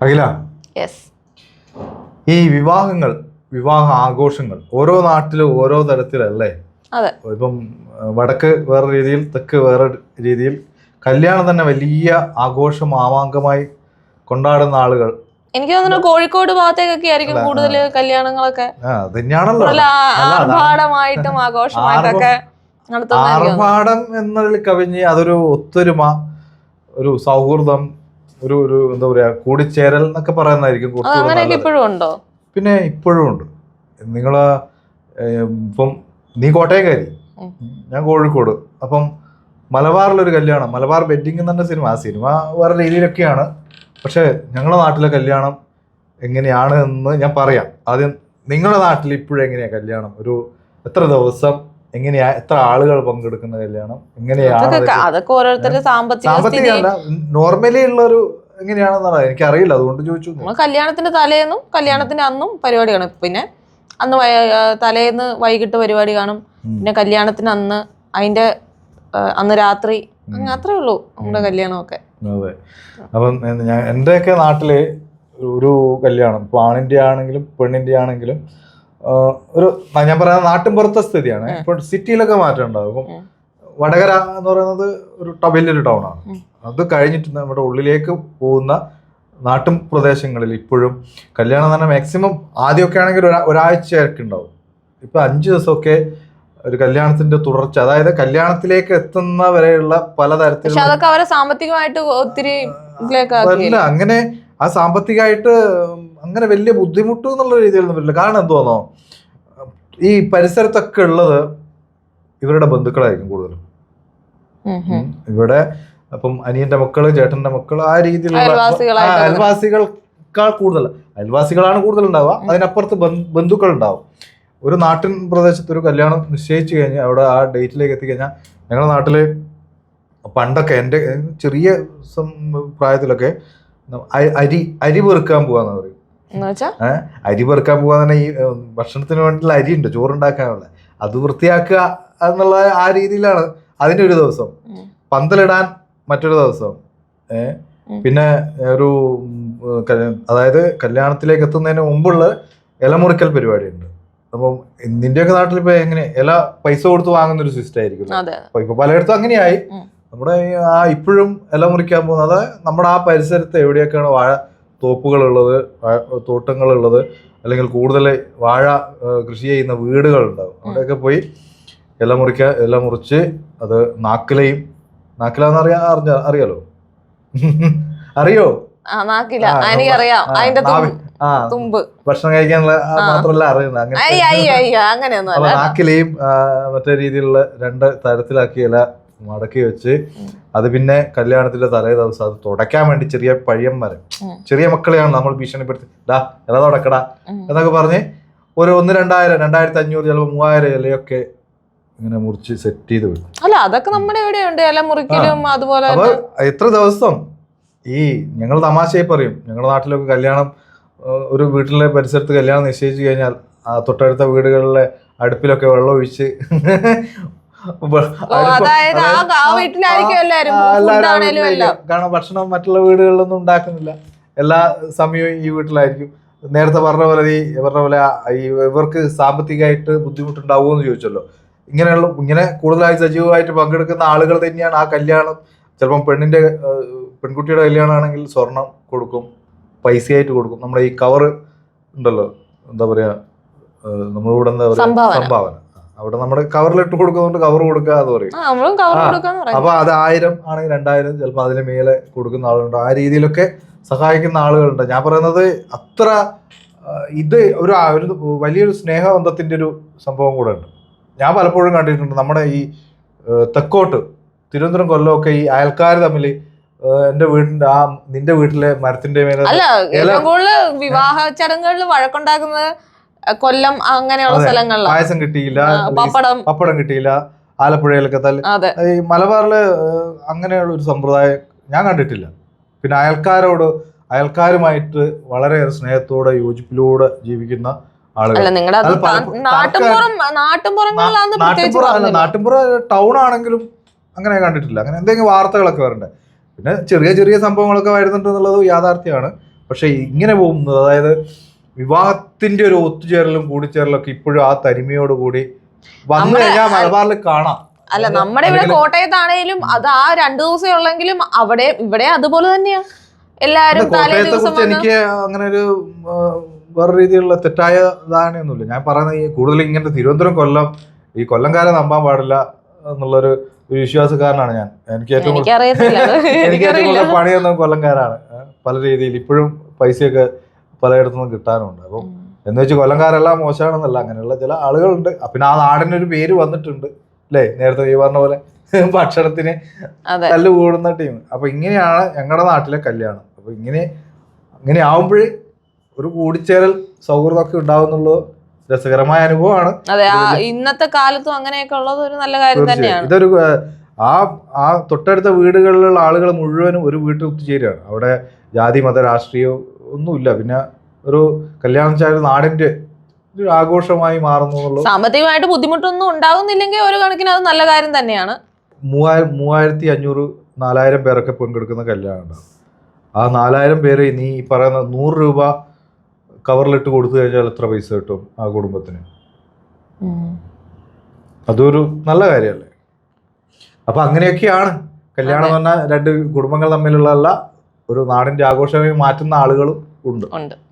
അഖില. Yes ഈ വിവാഹങ്ങൾ വിവാഹ ആഘോഷങ്ങൾ ഓരോ നാട്ടിലും ഓരോ തരത്തിലല്ലേ? അതെ. ഇപ്പം വടക്ക് വേറെ രീതിയിൽ തെക്ക് വേറെ രീതിയിൽ കല്യാണം തന്നെ വലിയ ആഘോഷം ആവാങ്കമായി കൊണ്ടാടുന്ന ആളുകൾ. എനിക്ക് തോന്നുന്നു കോഴിക്കോട് ഭാഗത്തേക്കൊക്കെ ആയിരിക്കും കൂടുതൽ കല്യാണങ്ങളൊക്കെ. ആർഭാടമായിട്ടും ആഘോഷമായിട്ടൊക്കെ ആർഭാടം എന്നതിൽ കവിഞ്ഞ് അതൊരു ഒത്തൊരുമ ഒരു സൗഹൃദം ഒരു ഒരു എന്താ പറയാ കൂടിച്ചേരൽ എന്നൊക്കെ പറയുന്നതായിരിക്കും അങ്ങനെയൊക്കെ ഇപ്പോഴും ഉണ്ടോ? പിന്നെ ഇപ്പോഴും ഉണ്ട്. നിങ്ങൾ ഇപ്പം നീ കോട്ടയംകാരി? ഞാൻ കോഴിക്കോട്. അപ്പം മലബാറിലൊരു കല്യാണം മലബാർ ബെഡിങ് എന്ന സിനിമ ആ സിനിമ വേറെ രീതിയിലൊക്കെയാണ്. പക്ഷേ ഞങ്ങളുടെ നാട്ടിലെ കല്യാണം എങ്ങനെയാണ് എന്ന് ഞാൻ പറയാം. ആദ്യം നിങ്ങളുടെ നാട്ടിൽ ഇപ്പോഴെങ്ങനെയാണ് കല്യാണം? ഒരു എത്ര ദിവസം എങ്ങനെയാ എത്ര ആളുകൾ പങ്കെടുക്കുന്ന കല്യാണം? എങ്ങനെയാണ് അതൊക്കെ ഓരോരുത്തരുടെ സാമ്പത്തിക നോർമലി ഉള്ള ഒരു എങ്ങനെയാണെന്നാണ്? എനിക്കറിയില്ല അതുകൊണ്ട് ചോദിച്ചു നമ്മൾ കല്യാണത്തിന്റെ തലേന്നും കല്യാണത്തിന്റെ അന്നും പരിപാടി കാണും. പിന്നെ അന്ന് തലേന്ന് വൈകിട്ട് പരിപാടി കാണും. പിന്നെ കല്യാണത്തിന് അന്ന് അതിന്റെ അന്ന് രാത്രി. അങ്ങനെ അത്രേ ഉള്ളൂ നമ്മുടെ കല്യാണമൊക്കെ. അതെ. അപ്പം ഞാൻ എന്റെയൊക്കെ നാട്ടിൽ ഒരു കല്യാണം ഇപ്പോൾ ആണിന്റെ ആണെങ്കിലും പെണ്ണിന്റെ ആണെങ്കിലും ഒരു ഞാൻ പറയുന്ന നാട്ടിൻ പുറത്തെ സ്ഥിതിയാണ്. ഇപ്പോൾ സിറ്റിയിലൊക്കെ മാറ്റം ഉണ്ടാകും. വടകര എന്ന് പറയുന്നത് ഒരു വലിയൊരു ടൗൺ ആണ്. അത് കഴിഞ്ഞിട്ട് നമ്മുടെ ഉള്ളിലേക്ക് പോകുന്ന നാട്ടിൻ പ്രദേശങ്ങളിൽ ഇപ്പോഴും കല്യാണം തന്നെ മാക്സിമം ആദ്യമൊക്കെ ആണെങ്കിൽ ഒരാ ഒരാഴ്ചയൊക്കെ ഉണ്ടാവും. ഇപ്പൊ അഞ്ച് ദിവസമൊക്കെ ഒരു കല്യാണത്തിന്റെ തുടർച്ച അതായത് കല്യാണത്തിലേക്ക് എത്തുന്ന വരെയുള്ള പലതരത്തിലുള്ള അതൊക്കെ അവരെ സാമ്പത്തികമായിട്ട് ഒത്തിരി അല്ല അങ്ങനെ ആ സാമ്പത്തികമായിട്ട് അങ്ങനെ വലിയ ബുദ്ധിമുട്ട് എന്നുള്ള രീതിയിലൊന്നും വരില്ല. കാരണം എന്തുവാന്നോ ഈ പരിസരത്തൊക്കെ ഉള്ളത് ഇവരുടെ ബന്ധുക്കളായിരിക്കും കൂടുതലും. ഇവിടെ അപ്പം അനിയന്റെ മക്കൾ ചേട്ടന്റെ മക്കൾ ആ രീതിയിലുള്ള അയൽവാസികൾക്കാൾ കൂടുതൽ. അയൽവാസികളാണ് കൂടുതൽ ഉണ്ടാവുക. അതിനപ്പുറത്ത് ബന്ധു- ബന്ധുക്കൾ ഉണ്ടാവും. ഒരു നാട്ടിൻ പ്രദേശത്ത് ഒരു കല്യാണം നിശ്ചയിച്ചു കഴിഞ്ഞാൽ അവിടെ ആ ഡേറ്റിലേക്ക് എത്തിക്കഴിഞ്ഞാൽ ഞങ്ങളുടെ നാട്ടിൽ പണ്ടൊക്കെ എന്റെ ചെറിയ പ്രായത്തിലൊക്കെ അരി അരി പെറുക്കാൻ പോവാന്ന് പറയും. അരി പെറുക്കാൻ പോകാൻ തന്നെ ഈ ഭക്ഷണത്തിന് വേണ്ടിയുള്ള അരി ഉണ്ട് ചോറുണ്ടാക്കാനുള്ള. അത് വൃത്തിയാക്കുക എന്നുള്ള ആ രീതിയിലാണ് അതിന്റെ ഒരു ദിവസം. പന്തലിടാൻ മറ്റൊരു ദിവസം. ഏഹ് പിന്നെ ഒരു അതായത് കല്യാണത്തിലേക്ക് എത്തുന്നതിന് മുമ്പുള്ള ഇലമുറിക്കൽ പരിപാടിയുണ്ട്. അപ്പം നിന്റെയൊക്കെ നാട്ടിൽ ഇപ്പൊ എങ്ങനെ ഇല പൈസ കൊടുത്ത് വാങ്ങുന്ന ഒരു സിസ്റ്റം ആയിരിക്കും അപ്പൊ ഇപ്പൊ പലയിടത്തും അങ്ങനെയായി. നമ്മുടെ ആ ഇപ്പോഴും ഇല മുറിക്കാൻ പോകുന്നത് നമ്മുടെ ആ പരിസരത്ത് എവിടെയൊക്കെയാണ് വാഴ തോപ്പുകളുള്ളത് തോട്ടങ്ങളുള്ളത് അല്ലെങ്കിൽ കൂടുതൽ വാഴ കൃഷി ചെയ്യുന്ന വീടുകളുണ്ടാവും. അവിടെയൊക്കെ പോയി ഇല മുറിക്കുക ഇല മുറിച്ച് അത് നാക്കിലയും നാക്കില എന്ന് അറിയാ അറിഞ്ഞ അറിയാലോ? അറിയോ? ഭക്ഷണം കഴിക്കാനുള്ള. മാത്രമല്ല അറിയുന്നത്. അങ്ങനെ നാക്കിലെയും മറ്റേ രീതിയിലുള്ള രണ്ട് തരത്തിലാക്കിയ ഇല മടക്കി വെച്ച് അത് പിന്നെ കല്യാണത്തിന്റെ തലേ ദിവസം അത് തുടയ്ക്കാൻ വേണ്ടി ചെറിയ പയ്യന്മാര് ഉം. ചെറിയ മക്കളെയാണ് നമ്മൾ ഭീഷണിപ്പെടുത്തി. ഡാ എടാ തുടക്കടാ എന്നൊക്കെ പറഞ്ഞ് ഒരു ഒന്ന് രണ്ടായിരം രണ്ടായിരത്തി അഞ്ഞൂറ് ചിലപ്പോൾ മൂവായിരം ഇലയൊക്കെ ഇങ്ങനെ മുറിച്ച് സെറ്റ് ചെയ്ത് വിടും അല്ല അതൊക്കെ നമ്മുടെ ഇല മുറിക്കലും അതുപോലെ എത്ര ദിവസം ഈ ഞങ്ങൾ തമാശയായി പറയും ഞങ്ങളുടെ നാട്ടിലൊക്കെ കല്യാണം ഒരു വീട്ടിലെ പരിസരത്ത് കല്യാണം നിശ്ചയിച്ചു കഴിഞ്ഞാൽ ആ തൊട്ടടുത്ത വീടുകളിലെ അടുപ്പിലൊക്കെ വെള്ളം ഒഴിച്ച് കാരണം ഭക്ഷണം മറ്റുള്ള വീടുകളിലൊന്നും ഉണ്ടാക്കുന്നില്ല. എല്ലാ സമയവും ഈ വീട്ടിലായിരിക്കും. നേരത്തെ പറഞ്ഞ പോലെ ഈ പറഞ്ഞ പോലെ ഈ ഇവർക്ക് സാമ്പത്തികമായിട്ട് ബുദ്ധിമുട്ടുണ്ടാവുമോ എന്ന് ചോദിച്ചല്ലോ. ഇങ്ങനെയുള്ള ഇങ്ങനെ കൂടുതലായി സജീവമായിട്ട് പങ്കെടുക്കുന്ന ആളുകൾ തന്നെയാണ് ആ കല്യാണം. ചിലപ്പം പെണ്ണിന്റെ പെൺകുട്ടിയുടെ കല്യാണം ആണെങ്കിൽ സ്വർണം കൊടുക്കും പൈസയായിട്ട് കൊടുക്കും. നമ്മുടെ ഈ കവർ ഉണ്ടല്ലോ. എന്താ പറയാ നമ്മളിവിടെ എന്താ പറയുക സംഭാവന. അവിടെ നമ്മുടെ കവറിലിട്ട് കൊടുക്കുന്നതുകൊണ്ട് കവർ കൊടുക്കുക എന്ന് പറയും. അപ്പൊ അത് ആയിരം ആണെങ്കിൽ രണ്ടായിരം ചിലപ്പോൾ അതിന് മേലെ കൊടുക്കുന്ന ആളുകളുണ്ട് ആ രീതിയിലൊക്കെ സഹായിക്കുന്ന ആളുകളുണ്ട്. ഞാൻ പറയുന്നത് അത്ര ഇത് ഒരു ഒരു വലിയൊരു സ്നേഹബന്ധത്തിന്റെ ഒരു സംഭവം കൂടെ ഉണ്ട്. ഞാൻ പലപ്പോഴും കണ്ടിട്ടുണ്ട് നമ്മുടെ ഈ തെക്കോട്ട് തിരുവനന്തപുരം കൊല്ലമൊക്കെ ഈ അയൽക്കാർ തമ്മിൽ എന്റെ വീടിന്റെ ആ നിന്റെ വീട്ടിലെ മരത്തിന്റെ മേലെ അല്ല വിവാഹ ചടങ്ങുകളിൽ വഴക്കുണ്ടാക്കുന്നത് കൊല്ലം അങ്ങനെയുള്ള. സ്ഥലങ്ങളിലാണ് പായസം കിട്ടിയില്ല പപ്പടം. പപ്പടം കിട്ടിയില്ല ആലപ്പുഴയിലൊക്കെ തല്ലി. ഈ മലബാറിൽ അങ്ങനെയുള്ള ഒരു സമ്പ്രദായം ഞാൻ കണ്ടിട്ടില്ല. പിന്നെ അയൽക്കാരോട് അയൽക്കാരുമായിട്ട് വളരെ സ്നേഹത്തോടെ യോജിപ്പിലൂടെ ജീവിക്കുന്ന. നാട്ടിൻപുറ ടൗൺ ആണെങ്കിലും അങ്ങനെ കണ്ടിട്ടില്ല. അങ്ങനെ എന്തെങ്കിലും വാർത്തകളൊക്കെ വരണ്ടേ. പിന്നെ ചെറിയ ചെറിയ സംഭവങ്ങളൊക്കെ വരുന്നുണ്ട് എന്നുള്ളത് യാഥാർത്ഥ്യമാണ്. പക്ഷെ ഇങ്ങനെ പോകുന്നത് അതായത് വിവാഹത്തിന്റെ ഒരു ഒത്തുചേരലും കൂടിച്ചേരലും ഒക്കെ ഇപ്പോഴും ആ തനിമയോട് കൂടി വന്നു കഴിഞ്ഞാൽ മലബാറിൽ കാണാം. അല്ല നമ്മുടെ ഇവിടെ കോട്ടയത്താണെങ്കിലും കോട്ടയത്താണേലും അത് ആ രണ്ടു ദിവസമേ ഉള്ളെങ്കിലും അവിടെ ഇവിടെ അതുപോലെ തന്നെയാ. എല്ലാരും തലേ ദിവസം എനിക്ക് അങ്ങനെ ഒരു വേറെ രീതിയിലുള്ള തെറ്റായ ധാരണയൊന്നുമില്ല. ഞാൻ പറയുന്നത് ഈ കൂടുതൽ ഇങ്ങനത്തെ തിരുവനന്തപുരം കൊല്ലം ഈ കൊല്ലംകാരെ നമ്പാൻ പാടില്ല എന്നുള്ളൊരു ഒരു വിശ്വാസക്കാരനാണ് ഞാൻ. എനിക്ക് ഏറ്റവും. എനിക്ക് ഏറ്റവും കൂടുതൽ പണിയൊന്നും കൊല്ലംകാരാണ്. പല രീതിയിൽ ഇപ്പോഴും പൈസയൊക്കെ പലയിടത്തുനിന്നും കിട്ടാനുണ്ട്. അപ്പം എന്ന് വെച്ച് കൊല്ലംകാരെല്ലാം മോശമാണെന്നല്ല അങ്ങനെയുള്ള ചില ആളുകളുണ്ട്. പിന്നെ ആ ഒരു പേര് വന്നിട്ടുണ്ട് അല്ലേ? നേരത്തെ ഈ പറഞ്ഞ പോലെ ഭക്ഷണത്തിന് തല്ല് കൂടുന്ന ടീം. അപ്പൊ ഇങ്ങനെയാണ് ഞങ്ങളുടെ നാട്ടിലെ കല്യാണം. അപ്പൊ ഇങ്ങനെ ഇങ്ങനെ ആവുമ്പോഴേ ഒരു കൂടിച്ചേരൽ സൗഹൃദമൊക്കെ ഉണ്ടാവുന്നുള്ളത് രസകരമായ അനുഭവമാണ്. അതെ ഇന്നത്തെ കാലത്തും അങ്ങനെയൊക്കെ ഉള്ളത് ഒരു നല്ല കാര്യം തന്നെയാണ്. ഇതൊരു ആ ആ തൊട്ടടുത്ത വീടുകളിലുള്ള ആളുകൾ മുഴുവനും ഒരു വീട്ടിൽ ഒത്തുചേരുകയാണ്. അവിടെ ജാതി മത രാഷ്ട്രീയം ഒന്നുമില്ല. പിന്നെ ഒരു കല്യാണം ചായ നാടിന്റെ ഒരു ആഘോഷമായി മാറുന്നു സാമ്പത്തികമായിട്ട് ബുദ്ധിമുട്ടൊന്നും ഉണ്ടാകുന്നില്ലെങ്കിൽ ഒരു കണക്കിന് അത് നല്ല കാര്യം തന്നെയാണ്. മൂവായിരം മൂവായിരത്തി അഞ്ഞൂറ് നാലായിരം പേരൊക്കെ പങ്കെടുക്കുന്ന കല്യാണം ആ നാലായിരം പേര് നീ ഈ പറയുന്ന നൂറ് രൂപ കവറിലിട്ട് കൊടുത്തു കഴിഞ്ഞാൽ എത്ര പൈസ കിട്ടും ആ കുടുംബത്തിന്? അതൊരു നല്ല കാര്യമല്ലേ? അപ്പൊ അങ്ങനെയൊക്കെയാണ്. കല്യാണം എന്ന് പറഞ്ഞാൽ രണ്ട് കുടുംബങ്ങൾ തമ്മിലുള്ള ഒരു നാടിന്റെ ആഘോഷമായി മാറ്റുന്ന ആളുകളും ഉണ്ട്. ഉണ്ട്.